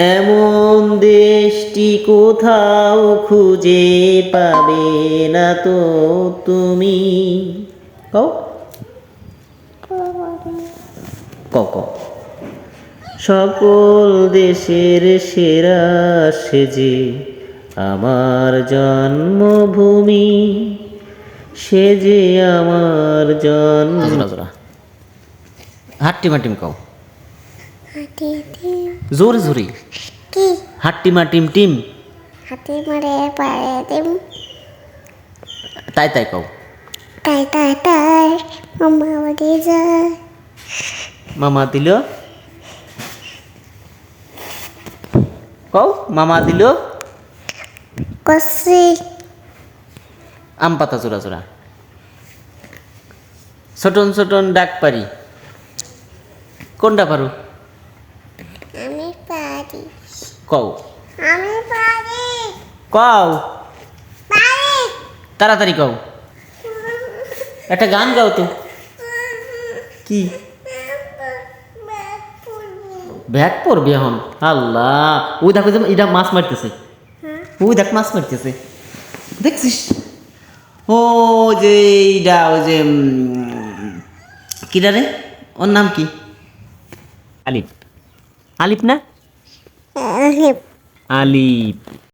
এমন দেশটি কোথাও খুঁজে পাবে না তো তুমি? কও। কও কও। সকল দেশের সেরা সেজে আমার জন্মভূমি সে যে আমার জন্ম হাট্টিমা টিম কও। জোরে জোরে। কি? হাট্টিমা টিম টিম। হাতি মারে পারে দিম। তাই তাই কও। তাই তাই তাই মামা বাড়ি যায়। মামা দিল। কও মামা দিল। কষি আম পাতা চোরা চোরা ছোটন ছোটন ডাক পারি। কোনটা পারো? পারি কও। আমি পারি। কও। পারি। তাড়াতাড়ি কও। একটা গান গাও তো। কি? ব্যাগ পড়বে এখন। আল্লাহ। ওই দেখো এটা মাছ মারতেছে। ওই দেখ মাছ মারতেছে। দেখছিস? ও যে এইটা ওই যে কিটা রে? ওর নাম কি? আলিফ। আলিফ না? আলিপ আলিফ